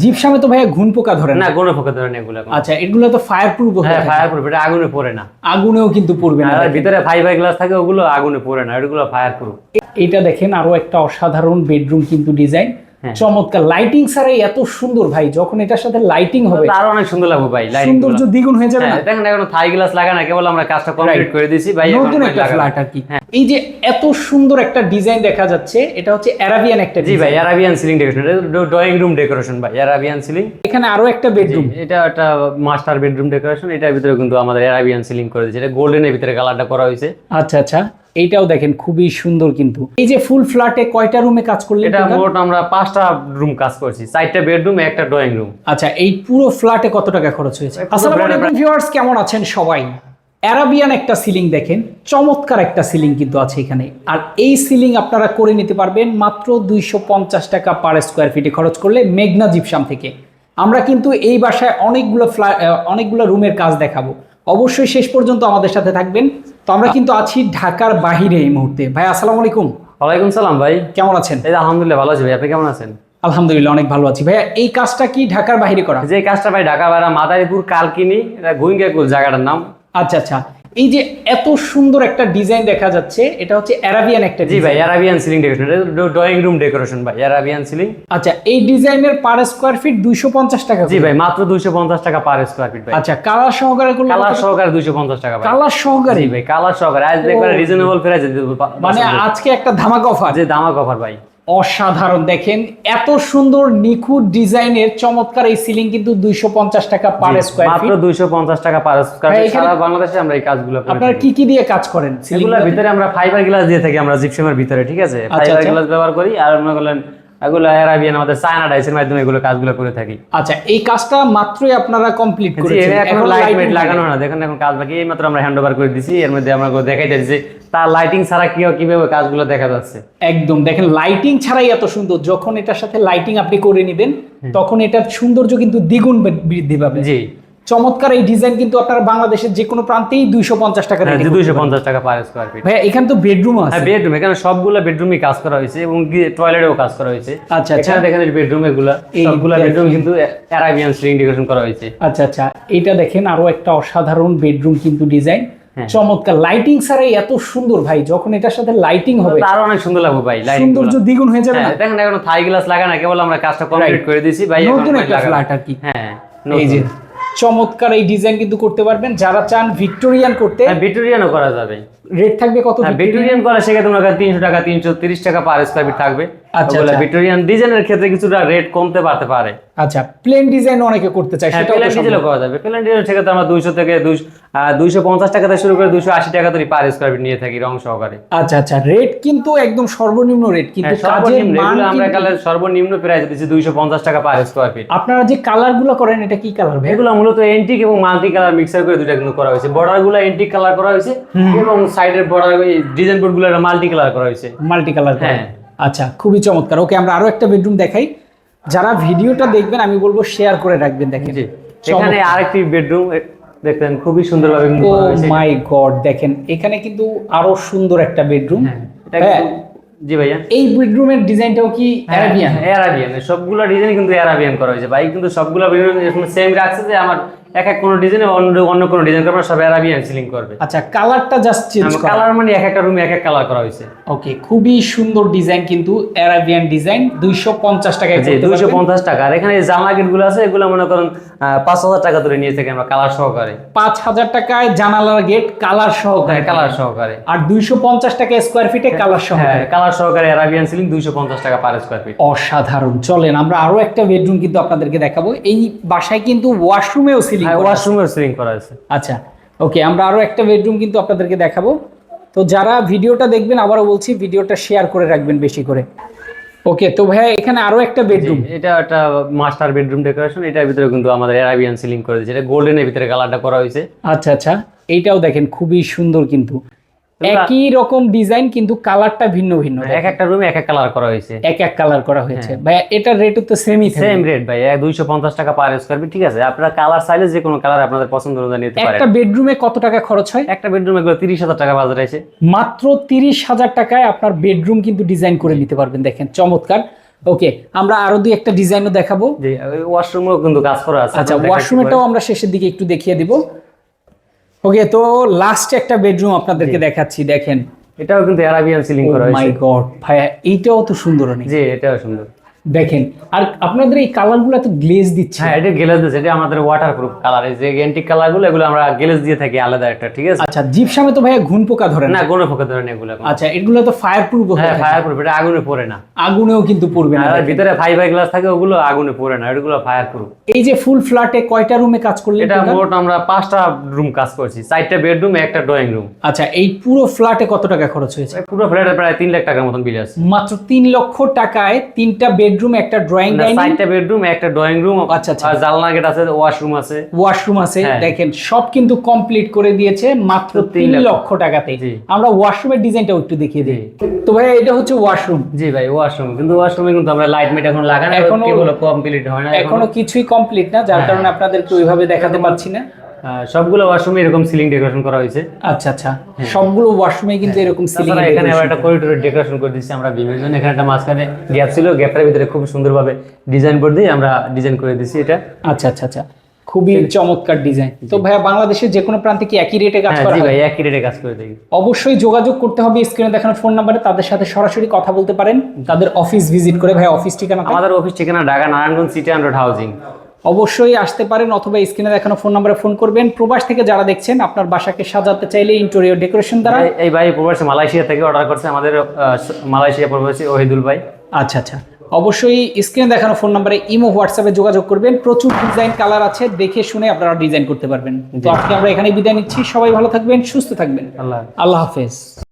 জিপসামে তো ভাইয়া ঘুন পোকা ধরে না না। কোনো ফোকা ধরেন এগুলো আচ্ছা এগুলো তো ফায়ার প্রুফ হ্যাঁ ফায়ার প্রুফ এটা আগুনে পড়ে না। আগুনেও কিন্তু পড়বে না। আর ভিতরে ফাইবার গ্লাস থাকে ওগুলো আগুনে পড়ে না এগুলো ফায়ার প্রুফ এটা দেখেন আরও একটা অসাধারণ বেডরুম কিন্তু ডিজাইন হ্যাঁ। চমৎকার। লাইটিং ছাড়াই এত সুন্দর ভাই যখন এটার সাথে লাইটিং হবে। আরও অনেক সুন্দর লাগবে ভাই লাইট সৌন্দর্য দ্বিগুণ হয়ে যাবে না? হ্যাঁ দেখেন এখন থাই গ্লাস লাগানো কেবল আমরা কাজটা কমপ্লিট. করে দিয়েছি। ভাই নতুন একটা। ফ্ল্যাট আর কি। হ্যাঁ। এই যে এত সুন্দর একটা ডিজাইন দেখা যাচ্ছে এটা হচ্ছে অ্যারাবিয়ান একটা জি ভাই Arabian ceiling decoration drawing room decoration ভাই অ্যারাবিয়ান সিলিং এখানে আরও একটা বেডরুম এটা একটা মাস্টার বেডরুম ডেকোরেশন এটার ভিতরে কিন্তু আমাদের অ্যারাবিয়ান সিলিং করে দিয়েছে এটা গোল্ডেনের ভিতরে কালারটা করা হয়েছে। আচ্ছা আচ্ছা এইটাও দেখেন খুবই সুন্দর কিন্তু। এই যে ফুল ফ্ল্যাটে কয়টা রুমে কাজ করলেন এটা? মোট আমরা পাঁচটা রুম কাজ করছি চারটা বেডরুম একটা ড্রয়িং রুম আচ্ছা এই পুরো ফ্ল্যাটে কত টাকা খরচ হয়েছে? আসসালামু আলাইকুম ভিউয়ার্স কেমন আছেন সবাই? অ্যারাবিয়ান একটা সিলিং দেখেন চমৎকার একটা সিলিং কিন্তু আছে এখানে। আর এই সিলিং আপনারা করে নিতে পারবেন মাত্র দুইশো পঞ্চাশ টাকা পার স্কোয়ার ফিটে খরচ করলে মেঘনা জিপসাম থেকে। আমরা কিন্তু এই বাসায় অনেকগুলো ফ্লা অনেকগুলো রুমের কাজ দেখাবো। অবশ্যই শেষ পর্যন্ত আমাদের সাথে থাকবেন। তো আমরা কিন্তু আছি ঢাকার বাহিরে এই মুহূর্তে। ভাই আসসালামু আলাইকুম। ওয়ালাইকুম সালাম ভাই। কেমন আছেন? এই আলহামদুলিল্লাহ ভালো আছি ভাই। আপনি কেমন আছেন? আলহামদুলিল্লাহ অনেক ভালো আছি। ভাইয়া এই কাজটা কি ঢাকার বাইরে করা? যে কাজটা ভাই ঢাকা বাইরা মাদারীপুর কালকিনি এটা গুইঙ্গাকুল জায়গাটার নাম। আচ্ছা আচ্ছা। এই যে এত সুন্দর একটা ডিজাইন দেখা যাচ্ছে এটা হচ্ছে অ্যারাবিয়ান একটা জি ভাই Arabian ceiling decoration drawing room decoration ভাই অ্যারাবিয়ান সিলিং আচ্ছা এই ডিজাইনের পার স্কোয়ার ফিট দুইশো পঞ্চাশ টাকা জি ভাই মাত্র দুইশো পঞ্চাশ টাকা পার স্কোয়ার ফিট ভাই। আচ্ছা কালার সহকারে করলে কালার সহকারে দুইশো পঞ্চাশ টাকা ভাই। কালার সহকারে? জি ভাই কালার সহকারে। আজ দেখবেন রিজনেবল প্রাইসে মানে আজকে একটা ধামাক অফার যে দামা কভার ভাই। অসাধারণ। দেখেন এত সুন্দর নিখুঁত ডিজাইনের চমৎকার এই সিলিং কিন্তু দুইশো পঞ্চাশ টাকা পার স্কোয়ার মাত্র ফিট দুইশো পঞ্চাশ টাকা পার স্কোয়ার ভাই, ফিট সারা বাংলাদেশে আমরা এই কাজগুলো করে আপনারা কি কি দিয়ে কাজ করেন? সিলিং ভিতরে আমরা ফাইবার গ্লাস দিয়ে থাকি আমরা জিপসামের ভিতরে ঠিক আছে? ফাইবার আচ্ছা। গ্লাস ব্যবহার করি আর মনে করলেন এগুলো অ্যারাবিয়ান আমাদের চায়না ডাইসের মাধ্যমে এগুলো কাজগুলো করে থাকি। আচ্ছা এই কাজটা মাত্রই আপনারা কমপ্লিট করেছেন। এখন লাইট মেট লাগানো না। দেখেন এখন কাজ বাকি এই মাত্র আমরা হ্যান্ড ওভার করে দিছি এর মধ্যে আমরা দেখাই দিচ্ছি তার লাইটিং ছাড়া কি কীভাবে কাজগুলো দেখা যাচ্ছে? একদম দেখেন লাইটিং ছাড়াই এত সুন্দর। যখন এটার সাথে লাইটিং আপনি করে নেবেন তখন এটার সৌন্দর্য কিন্তু দ্বিগুণ বৃদ্ধি পাবে। জি। চমৎকার এই ডিজাইন কিন্তু আপনারা বাংলাদেশের যে কোনো প্রান্তেই দুইশো পঞ্চাশ টাকা হ্যাঁ দুইশো পঞ্চাশ টাকা পার স্কোয়ার ফিট ভাইয়া এখানে তো বেডরুম হ্যাঁ আছে বেডরুম এখানে সবগুলো বেডরুমই কাজ করা হয়েছে এবং টয়লেটেও কাজ করা হয়েছে। আচ্ছা, আচ্ছা। দেখেন বেডরুম এগুলা এই সবগুলো দেখেন। বেডরুম কিন্তু অ্যারাবিয়ান স্লিং ডেকোরেশন করা হয়েছে। আচ্ছা আচ্ছা। এটা দেখেন আরও একটা অসাধারণ বেডরুম কিন্তু ডিজাইন হ্যাঁ। চমৎকার। লাইটিং ছাড়াই এত সুন্দর ভাই যখন এটার সাথে লাইটিং হবে। আরও অনেক সুন্দর লাগবে ভাই লাইট সৌন্দর্য দ্বিগুণ হয়ে যাবে না? হ্যাঁ দেখেন এখন থাই গ্লাস লাগা না কেবল আমরা কাজটা কমপ্লিট. করে দিয়েছি। ভাই নতুন একটা ফ্ল্যাট আর কি। হ্যাঁ এই যে চমৎকার এই ডিজাইন কিন্তু করতে পারবেন। যারা চান ভিক্টোরিয়ান করতে ভিক্টোরিয়ানও করা যাবে। রেট থাকবে কত ভিক্টোরিয়ান করা সেক্ষেত্রে তোমার তিনশো টাকা তিনশো তিরিশ টাকা পার স্কোয়ার ফিট থাকবে। আচ্ছা, ওগুলা আচ্ছা। ভিক্টোরিয়ান ডিজাইনের ক্ষেত্রে কিছুটা রেট কমতে পারতে পারে। আচ্ছা প্লেন ডিজাইন অনেকে করতে চায় সেটাও প্লেন সম্ভব। করা যাবে। প্লেন ডিজেল সেক্ষেত্রে আমরা দুইশো থেকে দুইশো পঞ্চাশ টাকা থেকে শুরু করে দুইশো আশি টাকা তৈরি পার স্কোয়ার ফিট নিয়ে থাকি রং সহকারে। আচ্ছা আচ্ছা রেট কিন্তু একদম সর্বনিম্ন রেট কিন্তু হ্যাঁ, সর্বনিম্ন মান আমরা কালার সর্বনিম্ন প্রাইস দিচ্ছি দুইশো পঞ্চাশ টাকা পার স্কোয়ার ফিট আপনারা যে কালারগুলো করেন এটা কি কালার এগুলো মূলত এন্টিক এবং মাল্টি কালার মিক্সার করে দুইটা কিন্তু করা হয়েছে। বর্ডারগুলো এন্টিক কালার করা হয়েছে এবং সাইডের বর্ডার ডিজাইন বোর্ডগুলো মাল্টি কালার করা হয়েছে। মাল্টি কালার হ্যাঁ। আচ্ছা খুবই চমৎকার। ওকে আমরা আরও একটা বেডরুম দেখাই। যারা ভিডিওটা দেখবেন আমি বলব শেয়ার করে রাখবেন দেখেন। এখানে আরেকটি বেডরুম দেখতেন খুবই সুন্দরভাবে ও মাই গড দেখেন এখানে কিন্তু আরও সুন্দর একটা বেডরুম হ্যাঁ, এটা জি ভাইয়া। এই বেডরুমের ডিজাইনটাও কি অ্যারাবিয়ান অ্যারাবিয়ান সবগুলো ডিজাইন কিন্তু অ্যারাবিয়ান করা হয়েছে। ভাই কিন্তু সবগুলো সেম রাখছে যে আমার এক এক কোনো ডিজাইনে অন্য অন্য কোনো ডিজাইন করবে সব অ্যারাবিয়ান সিলিং করবে। আচ্ছা কালারটা জাস্ট চেঞ্জ করা। কালার মানে এক একটা রুমে এক এক কালার করা হয়েছে। ওকে খুবই সুন্দর ডিজাইন কিন্তু অ্যারাবিয়ান ডিজাইন দুইশো পঞ্চাশ টাকায় জি করতে দুইশো পারবেন। পঞ্চাশ টাকা। আর এখানে জানলা আছে এগুলো মনে করেন আহ, পাঁচ হাজার টাকা ধরে নিয়ে থাকি আমরা কালার সহকারে। পাঁচ হাজার টাকায় জানালার গেট কালার সহকারে। কালার সহকারে। আর দুইশো পঞ্চাশ টাকা স্কোয়ার ফিটে কালার হ্যাঁ সহকারে। কালার সহকারে অ্যারাবিয়ান সিলিং দুইশো পঞ্চাশ টাকা পার স্কোয়ার ফিট অসাধারণ। চলেন আমরা আরও একটা বেডরুম কিন্তু আপনাদেরকে দেখাবো। এই বাসায় কিন্তু ওয়াশরুমেও সিলিং হ্যাঁ ওয়াশরুমের সিলিং করা আছে। আচ্ছা ওকে আমরা আরও একটা বেডরুম কিন্তু আপনাদেরকে দেখাবো। তো যারা ভিডিওটা দেখবেন আবারও বলছি ভিডিওটা শেয়ার করে রাখবেন বেশি করে। ওকে তো ভাইয়া এখানে আরও একটা বেডরুম এটা একটা মাস্টার বেডরুম ডেকোরেশন এটার ভিতরে কিন্তু আমাদের অ্যারাবিয়ান সিলিং করে দিয়েছে এটা গোল্ডেনের ভিতরে কালারটা করা হয়েছে। আচ্ছা আচ্ছা এইটাও দেখেন খুবই সুন্দর কিন্তু। একই রকম ডিজাইন কিন্তু কালারটা ভিন্ন ভিন্ন এক একটা রুমে এক এক কালার করা হয়েছে। এক এক কালার করা হয়েছে। ভাইয়া এটার রেট তো সেমই সেম রেট ভাই দুইশো পঞ্চাশ টাকা পার স্কোয়ার ফিট ঠিক আছে? আপনারা কালার চাইলে যে কোনো কালার আপনাদের পছন্দ অনুযায়ী নিতে পারেন। একটা বেডরুমে কত টাকা খরচ হয়? একটা বেডরুম তিরিশ হাজার টাকা বাজার আছে। মাত্র তিরিশ হাজার টাকায় আপনার বেডরুম কিন্তু ডিজাইন করে নিতে পারবেন দেখেন চমৎকার। ওকে আমরা আরও দুই একটা ডিজাইনও দেখাবো। জি ওয়াশরুমও কিন্তু কাজ করা আছে আচ্ছা ওয়াশরুমেরটাও আমরা শেষের দিকে একটু দেখিয়ে দিব। ওকে তো লাস্ট একটা বেডরুম আপনাদেরকে দেখাচ্ছি দেখেন। এটাও কিন্তু অ্যারাবিয়ান সিলিং করা হয়েছে। মাই গড ভাইয়া এইটাও তো সুন্দর অনেক। জি এটাও সুন্দর। দেখেন আর আপনাদের এই কালারগুলো তো গ্লেজ দিচ্ছে। হ্যাঁ এটা গ্লেজ দিচ্ছে এটা আমাদের ওয়াটার প্রুফ কালার এই যে অ্যান্টিক কালারগুলো এগুলো আমরা গ্লেজ দিয়ে থাকি আলাদা একটা ঠিক আছে? আচ্ছা জিপসামে তো ভাইয়া ঘুন পোকা ধরে না? না কোনো ফোকা ধরেন এগুলো আচ্ছা এগুলো তো ফায়ার প্রুফ হ্যাঁ ফায়ার প্রুফ এটা আগুনে পড়ে না। আগুনেও কিন্তু পড়বে না আর ভিতরে ফাইভ বাই গ্লাস থাকে ওগুলো আগুনে পড়ে না এগুলো ফায়ার প্রুফ এই যে ফুল ফ্ল্যাটে কয়টা রুমে কাজ করলেন এটা মোট আমরা পাঁচটা রুম কাজ করছি চারটা বেডরুম একটা ড্রয়িং রুম আচ্ছা এই পুরো ফ্ল্যাটে কত টাকা খরচ হয়েছে? পুরো ফ্ল্যাটে প্রায় তিন লাখ টাকার মতন বিল আছে। মাত্র তিন লক্ষ টাকায় তিনটা বেডরুম একটা ড্রয়িং ডাইনিং চারটা বেডরুম একটা ড্রয়িং রুম আচ্ছা, আচ্ছা। আর জানলা গেট আছে ওয়াশরুম আছে ওয়াশরুম আছে হ্যাঁ। দেখেন সব কিন্তু কমপ্লিট করে দিয়েছে মাত্র তিন তিন লক্ষ। লক্ষ টাকাতে। আমরা ওয়াশরুমের ডিজাইনটাও একটু দেখিয়ে দিই তো ভাই এটা হচ্ছে ওয়াশরুম জি ভাই ওয়াশরুম কিন্তু ওয়াশরুমে কিন্তু আমরা লাইট মিট এখন লাগানো এখনো- কমপ্লিট হয় না এখনও কিছুই কমপ্লিট না হ্যাঁ। যার কারণে আপনাদেরকে ওইভাবে দেখাতে পারছি না সবগুলো ওয়াশরুমে এরকম সিলিং ডেকোরেশন করা হয়েছে। আচ্ছা আচ্ছা। সবগুলো ওয়াশরুমে কিন্তু এরকম সিলিং এখানে আবার একটা করিডোরের ডেকোরেশন করে দিচ্ছি আমরা। বিভিন্ন এখানে একটা মাঝখানে গ্যাপ ছিল। গ্যাপটার ভিতরে খুব সুন্দরভাবে ডিজাইন করে দিয়ে আমরা ডিজাইন করে দিচ্ছি এটা। আচ্ছা আচ্ছা আচ্ছা। খুবই চমৎকার ডিজাইন তো ভাইয়া বাংলাদেশের যে কোনো প্রান্তে কি একই রেটে কাজ হ্যাঁ করা হয়? ভাই একই রেটে কাজ করে দিই অবশ্যই যোগাযোগ করতে হবে স্ক্রিনে দেখানো ফোন নাম্বারে তাদের সাথে সরাসরি কথা বলতে পারেন। তাদের অফিস ভিজিট করে ভাই অফিস ঠিকানা আমাদের অফিস ঠিকানা Dhaka Narayanganj city hundred housing অবশ্যই আসতে পারেন অথবা স্ক্রিনে দেখানো ফোন নাম্বারে ফোন করবেন। প্রবাস থেকে যারা দেখছেন আপনার বাসাকে সাজাতে চাইলে ইন্টেরিয়র ডেকোরেশন দ্বারা এই- ভাই প্রবাসী মালয়েশিয়া থেকে অর্ডার করছে আমাদের মালয়েশিয়া প্রবাসী ওহিদুল ভাই। আচ্ছা আচ্ছা। অবশ্যই স্ক্রিনে দেখানো ফোন নাম্বারে ইমো হোয়াটসঅ্যাপে যোগাযোগ করবেন। প্রচুর ডিজাইন কালার আছে দেখে শুনে আপনারা ডিজাইন করতে পারবেন। তো আজকে আমরা এখানে বিদায় নিচ্ছি। সবাই ভালো থাকবেন সুস্থ থাকবেন। আল্লাহ আল্লাহ হাফেজ।